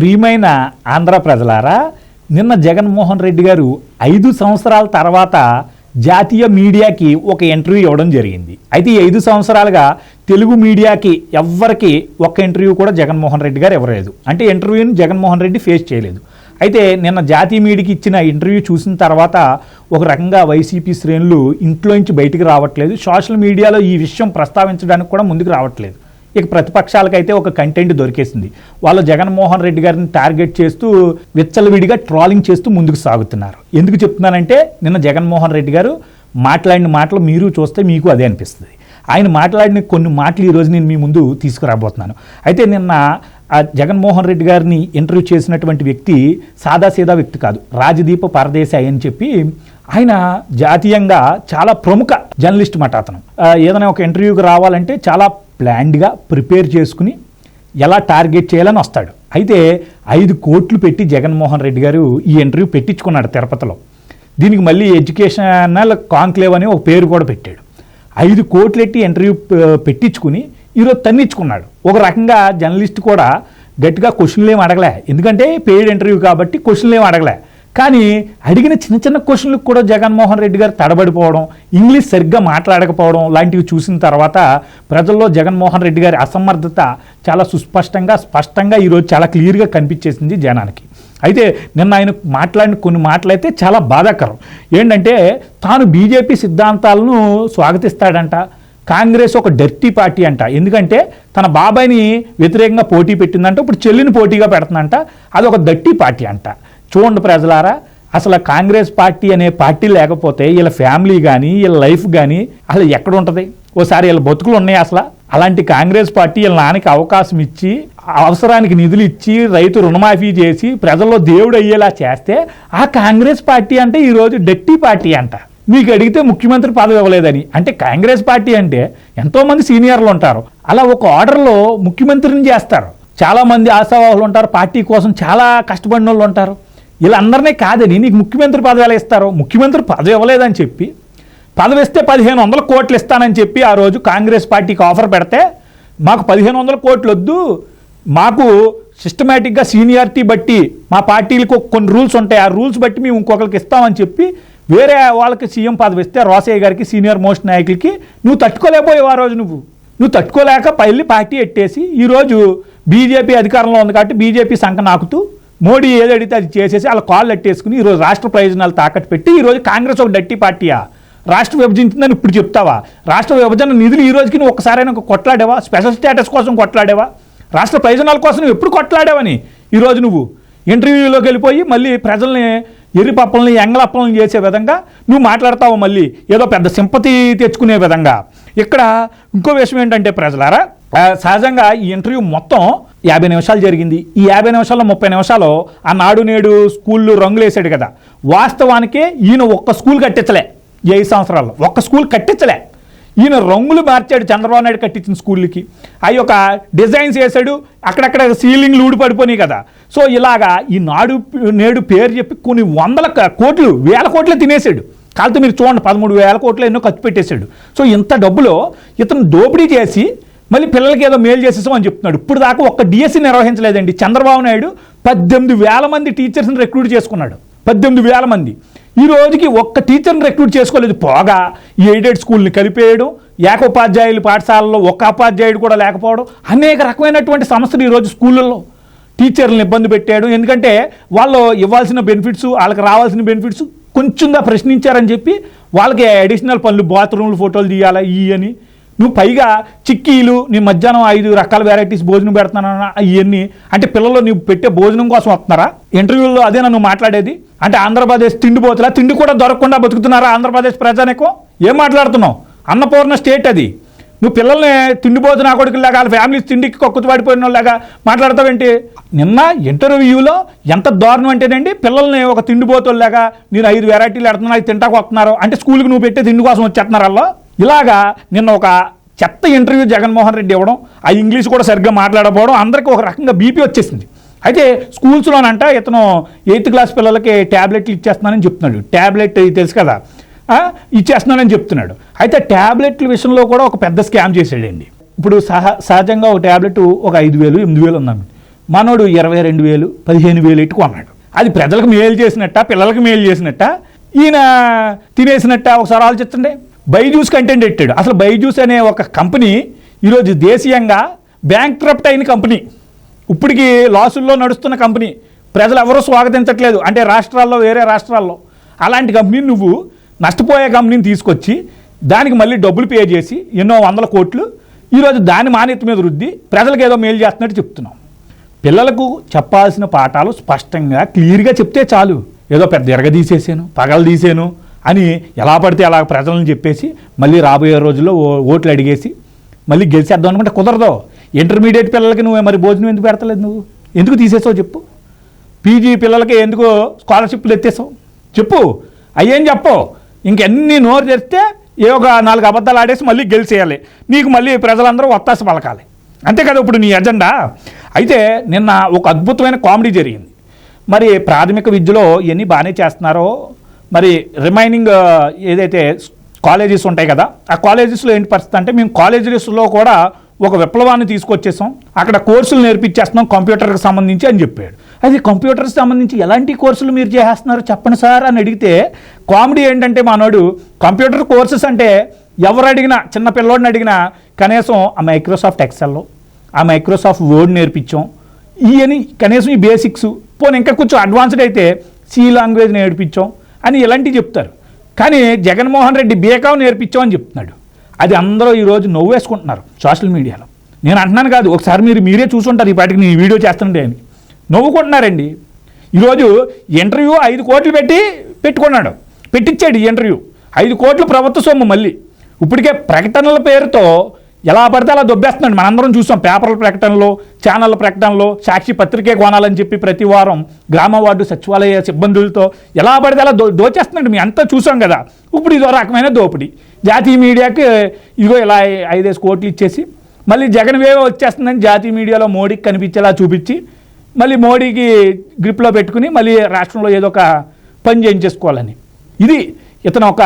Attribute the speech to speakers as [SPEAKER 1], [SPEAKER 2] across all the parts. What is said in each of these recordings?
[SPEAKER 1] ప్రియమైన ఆంధ్ర ప్రజలారా నిన్న జగన్మోహన్ రెడ్డి గారు ఐదు సంవత్సరాల తర్వాత జాతీయ మీడియాకి ఒక ఇంటర్వ్యూ ఇవ్వడం జరిగింది. అయితే ఈ ఐదు సంవత్సరాలుగా తెలుగు మీడియాకి ఎవ్వరికి ఒక్క ఇంటర్వ్యూ కూడా జగన్మోహన్ రెడ్డి గారు ఇవ్వలేదు. అంటే ఇంటర్వ్యూని జగన్మోహన్ రెడ్డి ఫేస్ చేయలేదు. అయితే నిన్న జాతీయ మీడియాకి ఇచ్చిన ఇంటర్వ్యూ చూసిన తర్వాత ఒక రకంగా వైసీపీ శ్రేణులు ఇంట్లోంచి బయటికి రావట్లేదు. సోషల్ మీడియాలో ఈ విషయం ప్రస్తావించడానికి కూడా ముందుకు రావట్లేదు. ఇక ప్రతిపక్షాలకైతే ఒక కంటెంట్ దొరికేసింది. వాళ్ళు జగన్మోహన్ రెడ్డి గారిని టార్గెట్ చేస్తూ విచ్చలవిడిగా ట్రాలింగ్ చేస్తూ ముందుకు సాగుతున్నారు. ఎందుకు చెప్తున్నానంటే నిన్న జగన్మోహన్ రెడ్డి గారు మాట్లాడిన మాటలు మీరు చూస్తే మీకు అదే అనిపిస్తుంది. ఆయన మాట్లాడిన కొన్ని మాటలు ఈరోజు నేను మీ ముందు తీసుకురాబోతున్నాను. అయితే నిన్న ఆ జగన్మోహన్ రెడ్డి గారిని ఇంటర్వ్యూ చేసినటువంటి వ్యక్తి సాదాసీదా వ్యక్తి కాదు రాజదీప పరదేశాయి అని చెప్పి ఆయన జాతీయంగా చాలా ప్రముఖ జర్నలిస్ట్ మాట అతను. ఏదైనా ఒక ఇంటర్వ్యూకి రావాలంటే చాలా ప్లాన్డ్గా ప్రిపేర్ చేసుకుని ఎలా టార్గెట్ చేయాలని వస్తాడు. అయితే ఐదు కోట్లు పెట్టి జగన్మోహన్ రెడ్డి గారు ఈ ఇంటర్వ్యూ పెట్టించుకున్నాడు తిరుపతిలో. దీనికి మళ్ళీ ఎడ్యుకేషనల్ కాంక్లేవ్ అని ఒక పేరు కూడా పెట్టాడు. ఐదు కోట్లు ఎట్టి ఇంటర్వ్యూ పెట్టించుకుని ఈరోజు తన్నించుకున్నాడు ఒక రకంగా జర్నలిస్ట్ కూడా గట్టిగా క్వశ్చన్లు ఏం అడగలే. ఎందుకంటే పెయిడ్ ఇంటర్వ్యూ కాబట్టి క్వశ్చన్లు ఏం అడగలే. కానీ అడిగిన చిన్న చిన్న క్వశ్చన్లకు కూడా జగన్మోహన్ రెడ్డి గారు తడబడిపోవడం ఇంగ్లీష్ సరిగ్గా మాట్లాడకపోవడం లాంటివి చూసిన తర్వాత ప్రజల్లో జగన్మోహన్ రెడ్డి గారి అసమర్థత చాలా సుస్పష్టంగా స్పష్టంగా ఈరోజు చాలా క్లియర్గా కనిపించేసింది జనానికి. అయితే నిన్న ఆయన మాట్లాడిన కొన్ని మాటలైతే చాలా బాధాకరం. ఏంటంటే తాను బీజేపీ సిద్ధాంతాలను స్వాగతిస్తాడంట కాంగ్రెస్ ఒక డర్టీ పార్టీ అంట. ఎందుకంటే తన బాబాయ్ని వ్యతిరేకంగా పోటీ పెట్టిందంట ఇప్పుడు చెల్లిని పోటీగా పెడుతుందంట అది ఒక దట్టి పార్టీ అంట. చూడండి ప్రజలారా అసలు కాంగ్రెస్ పార్టీ అనే పార్టీ లేకపోతే వీళ్ళ ఫ్యామిలీ కానీ వీళ్ళ లైఫ్ కానీ అసలు ఎక్కడ ఉంటుంది? ఓసారి వీళ్ళ బతుకులు ఉన్నాయి అసలు. అలాంటి కాంగ్రెస్ పార్టీ వీళ్ళ నాన్నకి అవకాశం ఇచ్చి అవసరానికి నిధులు ఇచ్చి రైతు రుణమాఫీ చేసి ప్రజల్లో దేవుడు అయ్యేలా చేస్తే ఆ కాంగ్రెస్ పార్టీ అంటే ఈరోజు డట్టి పార్టీ అంట. మీకు అడిగితే ముఖ్యమంత్రి పదవి ఇవ్వలేదని. అంటే కాంగ్రెస్ పార్టీ అంటే ఎంతోమంది సీనియర్లు ఉంటారు. అలా ఒక ఆర్డర్లో ముఖ్యమంత్రిని చేస్తారు. చాలామంది ఆశావాహులు ఉంటారు. పార్టీ కోసం చాలా కష్టపడిన వాళ్ళు ఉంటారు. వీళ్ళందరినీ కాదని నీకు ముఖ్యమంత్రి పదవి ఎలా ఇస్తారు? ముఖ్యమంత్రి పదవి ఇవ్వలేదని చెప్పి పదవి ఇస్తే పదిహేను వందల కోట్లు ఇస్తానని చెప్పి ఆ రోజు కాంగ్రెస్ పార్టీకి ఆఫర్ పెడితే మాకు పదిహేను వందల కోట్లు వద్దు. మాకు సిస్టమేటిక్గా సీనియారిటీ బట్టి మా పార్టీలకు కొన్ని రూల్స్ ఉంటాయి. ఆ రూల్స్ బట్టి మేము ఇంకొకరికి ఇస్తామని చెప్పి వేరే వాళ్ళకి సీఎం పదవి ఇస్తే రోసయ్య గారికి సీనియర్ మోస్ట్ నాయకులకి నువ్వు తట్టుకోలేకపోయావు ఆ రోజు నువ్వు. నువ్వు తట్టుకోలేక పల్లి పార్టీ ఎట్టేసి ఈరోజు బీజేపీ అధికారంలో ఉంది కాబట్టి బీజేపీ సంఖ నాకుతూ మోడీ ఏది అడిగితే అది చేసేసి వాళ్ళ కాళ్ళు ఎట్టేసుకుని ఈరోజు రాష్ట్ర ప్రయోజనాలు తాకట్టు పెట్టి ఈరోజు కాంగ్రెస్ ఒక డట్టి పార్టీయా? రాష్ట్ర విభజించిందని ఇప్పుడు చెప్తావా? రాష్ట్ర విభజన నిధులు ఈ రోజుకి నువ్వు ఒక్కసారైనా ఒక కొట్లాడేవా? స్పెషల్ స్టేటస్ కోసం కొట్లాడేవా? రాష్ట్ర ప్రయోజనాల కోసం నువ్వు ఎప్పుడు కొట్లాడేవని ఈరోజు నువ్వు ఇంటర్వ్యూలోకి వెళ్ళిపోయి మళ్ళీ ప్రజల్ని ఎర్రిపప్పల్ని ఎంగలప్పల్ని చేసే విధంగా నువ్వు మాట్లాడతావు మళ్ళీ. ఏదో పెద్ద సింపతి తెచ్చుకునే విధంగా. ఇక్కడ ఇంకో విషయం ఏంటంటే ప్రజలారా సహజంగా ఈ ఇంటర్వ్యూ మొత్తం యాభై నిమిషాలు జరిగింది. ఈ యాభై నిమిషాల్లో ముప్పై నిమిషాలు ఆ నాడు నేడు స్కూళ్ళు రంగులు వేసాడు కదా. వాస్తవానికి ఈయన ఒక్క స్కూల్ కట్టించలే ఏ సంవత్సరాల్లో. ఒక్క స్కూల్ కట్టించలే. ఈయన రంగులు మార్చాడు చంద్రబాబు నాయుడు కట్టించిన స్కూళ్ళకి. అవి ఒక డిజైన్స్ వేసాడు అక్కడక్కడ సీలింగ్లు ఊడిపడిపోయినాయి కదా. సో ఇలాగా ఈ నాడు నేడు పేరు చెప్పి కొన్ని వందల కోట్లు వేల కోట్లు తినేసాడు. కాకపోతే మీరు చూడండి పదమూడు వేల కోట్లు ఎన్నో ఖర్చు పెట్టేశాడు. సో ఇంత డబ్బులో ఇతను దోపిడీ చేసి మళ్ళీ పిల్లలకి ఏదో మేలు చేసేసామని చెప్తున్నాడు. ఇప్పుడు దాకా ఒక్క డిఎస్సి నిర్వహించలేదండి. చంద్రబాబు నాయుడు పద్దెనిమిది వేల మంది టీచర్స్ని రిక్రూట్ చేసుకున్నాడు. పద్దెనిమిది వేల మంది. ఈ రోజుకి ఒక్క టీచర్ని రిక్రూట్ చేసుకోలేదు. పోగా ఈ ఎయిడెడ్ స్కూల్ని కలిపేయడం ఏకోపాధ్యాయులు పాఠశాలలో ఒక ఉపాధ్యాయుడు కూడా లేకపోవడం అనేక రకమైనటువంటి సమస్యలు ఈరోజు స్కూళ్ళల్లో టీచర్లను ఇబ్బంది పెట్టాడు. ఎందుకంటే వాళ్ళు ఇవ్వాల్సిన బెనిఫిట్స్ వాళ్ళకి రావాల్సిన బెనిఫిట్స్ కొంచెంగా ప్రశ్నించారని చెప్పి వాళ్ళకి అడిషనల్ పనులు బాత్రూమ్లు ఫోటోలు తీయాలా ఈ అని నువ్వు పైగా చిక్కీలు నీ మధ్యాహ్నం ఐదు రకాల వెరైటీస్ భోజనం పెడుతున్నాను ఇవన్నీ అంటే పిల్లలు నువ్వు పెట్టే భోజనం కోసం వస్తున్నారా? ఇంటర్వ్యూలో అదే నన్ను మాట్లాడేది. అంటే ఆంధ్రప్రదేశ్ తిండి పోతులా? తిండి కూడా దొరకకుండా బతుకుతున్నారా ఆంధ్రప్రదేశ్ ప్రజానికం? ఏం మాట్లాడుతున్నావు? అన్నపూర్ణ స్టేట్ అది. నువ్వు పిల్లల్ని తిండి పోతున్నా కొడుకులాగా వాళ్ళ ఫ్యామిలీస్ తిండికి కొక్కుతు పడిపోయిన వాళ్ళగా మాట్లాడతావేంటి? నిన్న ఇంటర్వ్యూలో ఎంత దారుణం అంటేనండి పిల్లల్ని ఒక తిండిపోతుల్లాగా నేను ఐదు వెరైటీలు ఎడుతున్నా అవి తింటాకు వస్తున్నారు. అంటే స్కూల్కి నువ్వు పెట్టే తిండి కోసం వచ్చేస్తున్నారు వాళ్ళు? ఇలాగా నిన్న ఒక చెత్త ఇంటర్వ్యూ జగన్మోహన్ రెడ్డి ఇవ్వడం ఆ ఇంగ్లీష్ కూడా సరిగ్గా మాట్లాడకపోవడం అందరికీ ఒక రకంగా బీపీ వచ్చేసింది. అయితే స్కూల్స్లోనంట ఇతను ఎయిత్ క్లాస్ పిల్లలకి ట్యాబ్లెట్లు ఇచ్చేస్తున్నానని చెప్తున్నాడు. ట్యాబ్లెట్ తెలుసు కదా? ఇచ్చేస్తున్నానని చెప్తున్నాడు. అయితే ట్యాబ్లెట్ల విషయంలో కూడా ఒక పెద్ద స్కామ్ చేసాడండి ఇప్పుడు సహ సహజంగా ఒక ట్యాబ్లెట్ ఒక ఐదు వేలు ఎనిమిది వేలు ఉందండి మనోడు ఇరవై రెండు వేలు పదిహేను వేలు ఎట్టు కొన్నాడు అది ప్రజలకు మేలు చేసినట్ట పిల్లలకు మేలు చేసినట్ట? ఈయన తినేసినట్ట? ఒకసారి ఆలోచిస్తుండే బైజూస్ కంటెంట్ పెట్టాడు అసలు బైజూస్ అనే ఒక కంపెనీ ఈరోజు దేశీయంగా బ్యాంక్ అయిన కంపెనీ. ఇప్పటికి లాసుల్లో నడుస్తున్న కంపెనీ. ప్రజలు ఎవరూ స్వాగతించట్లేదు. అంటే రాష్ట్రాల్లో వేరే రాష్ట్రాల్లో. అలాంటి కంపెనీని నువ్వు నష్టపోయే కంపెనీని తీసుకొచ్చి దానికి మళ్ళీ డబ్బులు పే చేసి ఎన్నో వందల కోట్లు ఈరోజు దాని మాన్యత మీద రుద్ది ప్రజలకు ఏదో మేలు చేస్తున్నట్టు చెప్తున్నాం. పిల్లలకు చెప్పాల్సిన పాఠాలు స్పష్టంగా క్లియర్గా చెప్తే చాలు. ఏదో పెద్ద ఎరగదీసేసాను పగలు తీసాను అని ఎలా పడితే అలా ప్రజలను చెప్పేసి మళ్ళీ రాబోయే రోజుల్లో ఓ- ఓట్లు అడిగేసి మళ్ళీ గెలిచేద్దాం అనుకుంటే కుదరదు. ఇంటర్మీడియట్ పిల్లలకి నువ్వు మరి భోజనం ఎందుకు పెడతలేదు నువ్వు? ఎందుకు తీసేసావు చెప్పు. పీజీ పిల్లలకి ఎందుకు స్కాలర్షిప్లు ఎత్తేసావు? చెప్పు. అయ్యేం చెప్పు ఇంకెన్ని నోరు తెస్తే ఏ ఒక నాలుగు అబద్ధాలు ఆడేసి మళ్ళీ గెలిచేయాలి. నీకు మళ్ళీ ప్రజలందరూ ఒత్తాస పలకాలి. అంతే కదా ఇప్పుడు నీ ఎజెండా? అయితే నిన్న ఒక అద్భుతమైన కామెడీ జరిగింది. మరి ప్రాథమిక విద్యలో ఇవన్నీ బాగానే చేస్తున్నారో మరి రిమైనింగ్ uh, ఏదైతే కాలేజెస్ ఉంటాయి కదా ఆ కాలేజెస్లో ఏంటి పరిస్థితి అంటే మేము కాలేజెస్లో కూడా ఒక విప్లవాన్ని తీసుకొచ్చేసాం. అక్కడ కోర్సులు నేర్పించేస్తున్నాం కంప్యూటర్కి సంబంధించి అని చెప్పాడు. అది కంప్యూటర్కి సంబంధించి ఎలాంటి కోర్సులు మీరు చేస్తున్నారు చెప్పండి సార్ అని అడిగితే కామెడీ ఏంటంటే మనోడు కంప్యూటర్ కోర్సెస్ అంటే ఎవరు అడిగినా చిన్న పిల్లోడిని అడిగినా కనీసం ఆ మైక్రోసాఫ్ట్ ఎక్సెల్లో ఆ మైక్రోసాఫ్ట్ వర్డ్ నేర్పించాం. ఇవని కనీసం ఈ బేసిక్స్ పోనీ ఇంకా కొంచెం అడ్వాన్స్డ్ అయితే సి లాంగ్వేజ్ నేర్పించాం. అని ఇలాంటివి చెప్తారు. కానీ జగన్మోహన్ రెడ్డి బీకాం నేర్పించామని చెప్తున్నాడు. అది అందరూ ఈరోజు నవ్వేసుకుంటున్నారు సోషల్ మీడియాలో. నేను అంటున్నాను కాదు ఒకసారి మీరు మీరే చూసుంటారు ఈ పాటికి నేను వీడియో చేస్తుంటే అని. నవ్వుకుంటున్నారండి. ఈరోజు ఇంటర్వ్యూ ఐదు కోట్లు పెట్టి పెట్టుకున్నాడు. పెట్టించాడు ఈ ఇంటర్వ్యూ. ఐదు కోట్లు ప్రభుత్వ సొమ్ము మళ్ళీ. ఇప్పటికే ప్రకటనల పేరుతో ఎలా పడితే అలా దొబ్బేస్తున్నాడు. మనందరం చూసాం పేపర్ల ప్రకటనలో ఛానళ్ళ ప్రకటనలో సాక్షి పత్రికే కొనాలని చెప్పి ప్రతి వారం గ్రామ వార్డు సచివాలయ సిబ్బందులతో ఎలా పడితే అలా దో దోచేస్తున్నాడు. మీ అంతా చూసాం కదా. ఇప్పుడు ఇదో రకమైన దోపిడీ. జాతీయ మీడియాకి ఇదిగో ఇలా ఐదేసి కోట్లు ఇచ్చేసి మళ్ళీ జగన్ వేవ్ వచ్చేస్తుందని జాతీయ మీడియాలో మోడీకి కనిపించేలా చూపించి మళ్ళీ మోడీకి గ్రిప్లో పెట్టుకుని మళ్ళీ రాష్ట్రంలో ఏదో ఒక పని చేయించేసుకోవాలని. ఇది ఇతను ఒక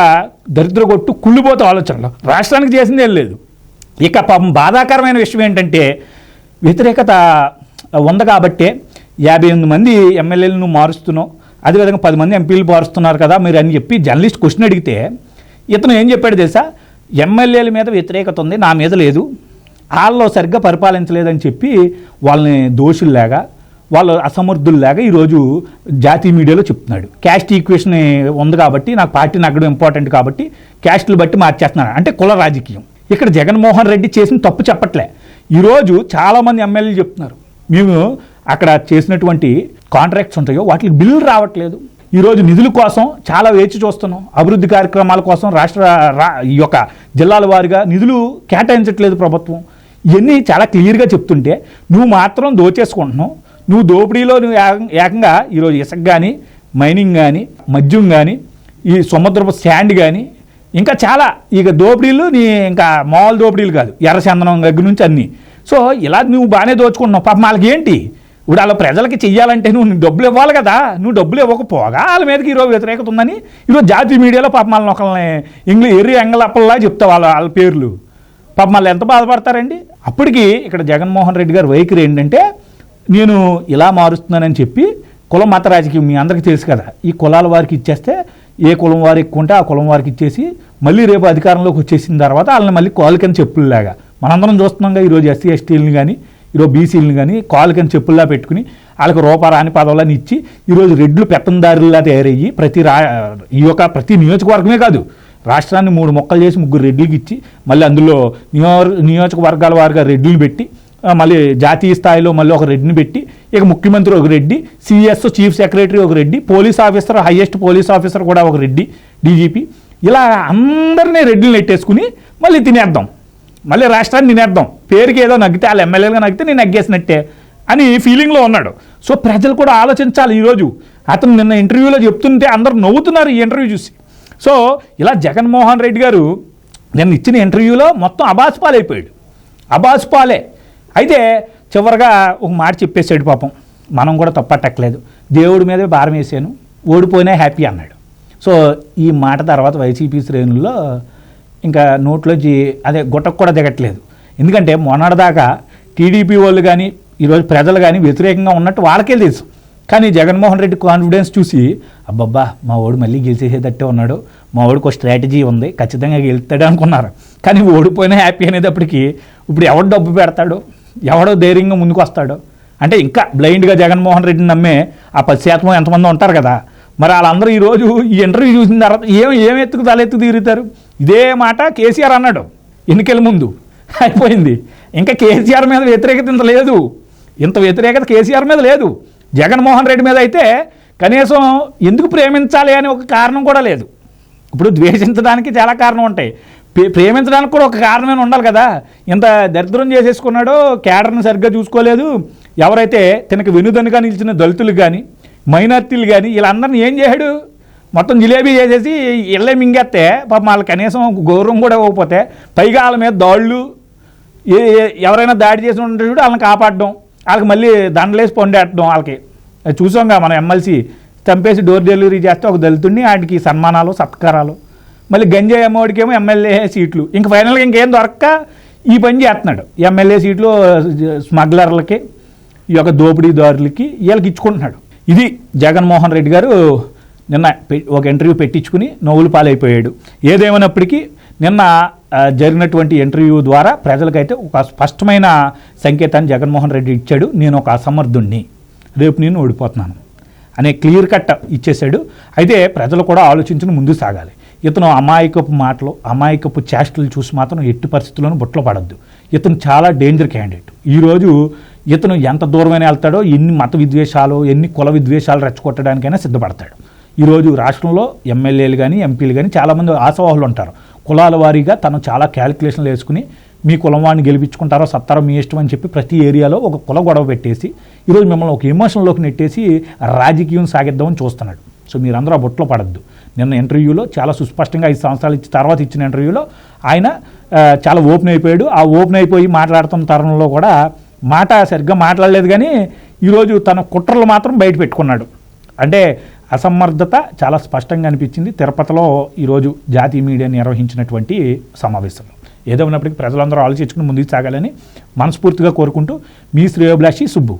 [SPEAKER 1] దరిద్రగొట్టు కుళ్ళిపోతే ఆలోచనలో. రాష్ట్రానికి చేసింది ఏం లేదు. ఇక పాపం బాధాకరమైన విషయం ఏంటంటే వ్యతిరేకత ఉంది కాబట్టే యాభై ఎనిమిది మంది ఎమ్మెల్యేలను మారుస్తున్నావు అదేవిధంగా పది మంది ఎంపీలు మారుస్తున్నారు కదా మీరు అని చెప్పి జర్నలిస్ట్ క్వశ్చన్ అడిగితే ఇతను ఏం చెప్పాడు తెలుసా? ఎమ్మెల్యేల మీద వ్యతిరేకత ఉంది నా మీద లేదు వాళ్ళు సరిగ్గా పరిపాలించలేదని చెప్పి వాళ్ళని దోషుల్లాగా వాళ్ళు అసమర్థుల్లాగా ఈరోజు జాతీయ మీడియాలో చెప్తున్నాడు. క్యాస్ట్ ఈక్వేషన్ ఉంది కాబట్టి నాకు పార్టీ నగ్గడం ఇంపార్టెంట్ కాబట్టి క్యాస్ట్లు బట్టి మార్చేస్తున్నాను అంటే కుల రాజకీయం. ఇక్కడ జగన్మోహన్ రెడ్డి చేసిన తప్పు చెప్పట్లే. ఈరోజు చాలామంది ఎమ్మెల్యేలు చెప్తున్నారు. మేము అక్కడ చేసినటువంటి కాంట్రాక్ట్స్ ఉంటాయో వాటికి బిల్లు రావట్లేదు. ఈరోజు నిధుల కోసం చాలా వేచి చూస్తున్నాం. అభివృద్ధి కార్యక్రమాల కోసం రాష్ట్ర ఈ యొక్క జిల్లాల వారిగా నిధులు కేటాయించట్లేదు ప్రభుత్వం. ఇవన్నీ చాలా క్లియర్గా చెప్తుంటే నువ్వు మాత్రం దోచేసుకుంటున్నావు. నువ్వు దోపిడీలో నువ్వు ఏకంగా ఈరోజు ఇసుక కానీ మైనింగ్ కానీ మద్యం కానీ ఈ సముద్రపు స్టాండ్ కానీ ఇంకా చాలా. ఇక దోపిడీలు నీ ఇంకా మామూలు దోపిడీలు కాదు. ఎర్రచందనం దగ్గర నుంచి అన్నీ. సో ఇలా నువ్వు బాగానే దోచుకుంటున్నావు. పాపం వాళ్ళకి ఏంటి? ఇప్పుడు వాళ్ళ ప్రజలకి చెయ్యాలంటే నువ్వు నువ్వు డబ్బులు ఇవ్వాలి కదా. నువ్వు డబ్బులు ఇవ్వకపోగా వాళ్ళ మీదకి ఈరోజు వ్యతిరేకత ఉందని ఈరోజు జాతీయ మీడియాలో పాపం వాళ్ళని ఒకళ్ళని ఇంగ్లీ ఎర్రి ఎంగలప్పల్లా చెప్తా వాళ్ళ వాళ్ళ పేర్లు. పాపం వాళ్ళు ఎంత బాధపడతారండి? అప్పటికి ఇక్కడ జగన్మోహన్ రెడ్డి గారి వైఖరి ఏంటంటే నేను ఇలా మారుస్తున్నానని చెప్పి కులం మత రాజకీయం మీ అందరికీ తెలుసు కదా. ఈ కులాల వారికి ఇచ్చేస్తే ఏ కులం వారు ఎక్కువ ఉంటే ఆ కులం వారికి ఇచ్చేసి మళ్ళీ రేపు అధికారంలోకి వచ్చేసిన తర్వాత వాళ్ళని మళ్ళీ కాలుకని చెప్పుల్లాగా. మనందరం చూస్తున్నాంగా ఈరోజు ఎస్సీ ఎస్టీలను కానీ ఈరోజు బీసీలను కానీ కాలుకని చెప్పుల్లా పెట్టుకుని వాళ్ళకి రూపారాని పదవులని ఇచ్చి ఈరోజు రెడ్లు పెత్తందారుల్లా తయారయ్యి ప్రతి రా ఈ యొక్క ప్రతి నియోజకవర్గమే కాదు రాష్ట్రాన్ని మూడు మొక్కలు చేసి ముగ్గురు రెడ్లకి ఇచ్చి మళ్ళీ అందులో నియో నియోజకవర్గాల వారిగా రెడ్లు పెట్టి మళ్ళీ జాతీయ స్థాయిలో మళ్ళీ ఒక రెడ్డిని పెట్టి ఇక ముఖ్యమంత్రి ఒక రెడ్డి సిఎస్ చీఫ్ సెక్రటరీ ఒక Reddy police officer highest police officer కూడా ఒక రెడ్డి డీజీపీ ఇలా అందరినీ రెడ్డిని నెట్టేసుకుని మళ్ళీ తినేద్దాం. మళ్ళీ రాష్ట్రాన్ని తినేద్దాం. పేరుకి ఏదో నగ్గితే వాళ్ళ ఎమ్మెల్యేలుగా నగ్గితే నేను నగ్గేసినట్టే అని ఫీలింగ్లో ఉన్నాడు. సో ప్రజలు కూడా ఆలోచించాలి ఈరోజు. అతను నిన్న ఇంటర్వ్యూలో చెప్తుంటే అందరూ నవ్వుతున్నారు ఈ ఇంటర్వ్యూ చూసి. సో ఇలా జగన్మోహన్ రెడ్డి గారు నిన్న ఇచ్చిన ఇంటర్వ్యూలో మొత్తం అబాస్పాలైపోయాడు. అబాస్పాలే. అయితే చివరిగా ఒక మాట చెప్పేశాడు పాపం మనం కూడా తప్పట్టట్లేదు దేవుడి మీదే భారం వేసాను ఓడిపోయినా హ్యాపీ అన్నాడు. సో ఈ మాట తర్వాత వైసీపీ శ్రేణుల్లో ఇంకా నోట్లోంచి అదే గుట్టకు కూడా దిగట్లేదు. ఎందుకంటే మొన్నటిదాకా టీడీపీ వాళ్ళు కానీ ఈరోజు ప్రజలు కానీ వ్యతిరేకంగా ఉన్నట్టు వాళ్ళకే తెలుసు. కానీ జగన్మోహన్ రెడ్డి కాన్ఫిడెన్స్ చూసి అబ్బబ్బా మా వాడు మళ్ళీ గెలిచేసేటట్టే ఉన్నాడు. మా వాడికి ఒక స్ట్రాటజీ ఉంది ఖచ్చితంగా గెలుస్తాడు అనుకున్నారు. కానీ ఓడిపోయినా హ్యాపీ అనేటప్పటికీ ఇప్పుడు ఎవడు డబ్బు పెడతాడు? ఎవడో ధైర్యంగా ముందుకు వస్తాడు. అంటే ఇంకా బ్లైండ్గా జగన్మోహన్ రెడ్డిని నమ్మే ఆ పది శాతం ఎంతమంది ఉంటారు కదా. మరి వాళ్ళందరూ ఈరోజు ఈ ఇంటర్వ్యూ చూసిన తర్వాత ఏం ఏం ఎత్తుకు తలెత్తుకు తీరుతారు ఇదే మాట కేసీఆర్ అన్నాడు ఎన్నికల ముందు. అయిపోయింది. ఇంకా కేసీఆర్ మీద వ్యతిరేకత ఇంత లేదు. ఇంత వ్యతిరేకత కేసీఆర్ మీద లేదు. జగన్మోహన్ రెడ్డి మీద అయితే కనీసం ఎందుకు ప్రేమించాలి అనే ఒక కారణం కూడా లేదు. ఇప్పుడు ద్వేషించడానికి చాలా కారణం ఉంటాయి. ప్రేమించడానికి కూడా ఒక కారణమైన ఉండాలి కదా. ఇంత దరిద్రం చేసేసుకున్నాడో క్యాడర్ని సరిగ్గా చూసుకోలేదు. ఎవరైతే తనకు వెనుదనుగా నిలిచిన దళితులు కానీ మైనార్టీలు కానీ వీళ్ళందరినీ ఏం చేశాడు? మొత్తం జిలేబీ చేసేసి ఇళ్ళే మింగేస్తే పాపం వాళ్ళకి కనీసం గౌరవం కూడా ఇవ్వకపోతే పైగా వాళ్ళ మీద దాళ్ళు ఏ ఎవరైనా దాడి చేసి ఉంటే చూడు వాళ్ళని కాపాడడం వాళ్ళకి మళ్ళీ దండలేసి పొండేట్టడం వాళ్ళకి. అది చూసాంగా మన ఎమ్మెల్సీ చంపేసి డోర్ డెలివరీ చేస్తే ఒక దళితుడిని ఆయనకి సన్మానాలు సత్కారాలు. మళ్ళీ గంజాయి అమ్మవాడికేమో ఎమ్మెల్యే సీట్లు. ఇంక ఫైనల్గా ఇంకేం దొరక్క? ఈ పని చేస్తున్నాడు. ఎమ్మెల్యే సీట్లు స్మగ్లర్లకి ఈ యొక్క దోపిడీదారులకి వీళ్ళకి ఇచ్చుకుంటున్నాడు. ఇది జగన్మోహన్ రెడ్డి గారు నిన్న ఒక ఇంటర్వ్యూ పెట్టించుకుని నవ్వులు పాలైపోయాడు. ఏదేమైనప్పటికీ నిన్న జరిగినటువంటి ఇంటర్వ్యూ ద్వారా ప్రజలకైతే ఒక స్పష్టమైన సంకేతాన్ని జగన్మోహన్ రెడ్డి ఇచ్చాడు. నేను ఒక అసమర్థుణ్ణి. రేపు నేను ఓడిపోతున్నాను. అనే క్లియర్ కట్ ఇచ్చేశాడు. అయితే ప్రజలు కూడా ఆలోచించిన ముందు సాగాలి. ఇతను అమాయకపు మాటలు అమాయకపు చేష్టలు చూసి మాత్రం ఎట్టి పరిస్థితుల్లోనూ బుట్టలో పడద్దు. ఇతను చాలా డేంజర్ క్యాండిడేట్ ఈరోజు ఇతను ఎంత దూరమైనా వెళ్తాడో ఎన్ని మత విద్వేషాలు ఎన్ని కుల విద్వేషాలు రెచ్చగొట్టడానికైనా సిద్ధపడతాడు. ఈరోజు రాష్ట్రంలో ఎమ్మెల్యేలు కానీ ఎంపీలు కానీ చాలామంది ఆశావాహులు ఉంటారు. కులాల వారీగా తను చాలా క్యాలిక్యులేషన్లు వేసుకుని మీ కులం వాడిని గెలిపించుకుంటారో సత్తారో మీ ఇష్టం అని చెప్పి ప్రతి ఏరియాలో ఒక కుల గొడవ పెట్టేసి ఈరోజు మిమ్మల్ని ఒక ఎమోషన్లోకి నెట్టేసి రాజకీయం సాగిద్దామని చూస్తున్నాడు. సో మీరందరూ ఆ బొట్లో పడద్దు. నిన్న ఇంటర్వ్యూలో చాలా సుస్పష్టంగా ఐదు సంవత్సరాలు ఇచ్చి తర్వాత ఇచ్చిన ఇంటర్వ్యూలో ఆయన చాలా ఓపెన్ అయిపోయాడు. ఆ ఓపెన్ అయిపోయి మాట్లాడుతున్న తరుణంలో కూడా మాట సరిగ్గా మాట్లాడలేదు కానీ ఈరోజు తన కుట్రలు మాత్రం బయట పెట్టుకున్నాడు. అంటే అసమర్థత చాలా స్పష్టంగా అనిపించింది తిరుపతిలో ఈరోజు జాతీయ మీడియా నిర్వహించినటువంటి సమావేశంలో ఏదో ఉన్నప్పటికీ ప్రజలందరూ ఆలోచించుకుని ముందుకు సాగాలని మనస్ఫూర్తిగా కోరుకుంటూ మీ శ్రేయోభిలాషి సుబ్బు.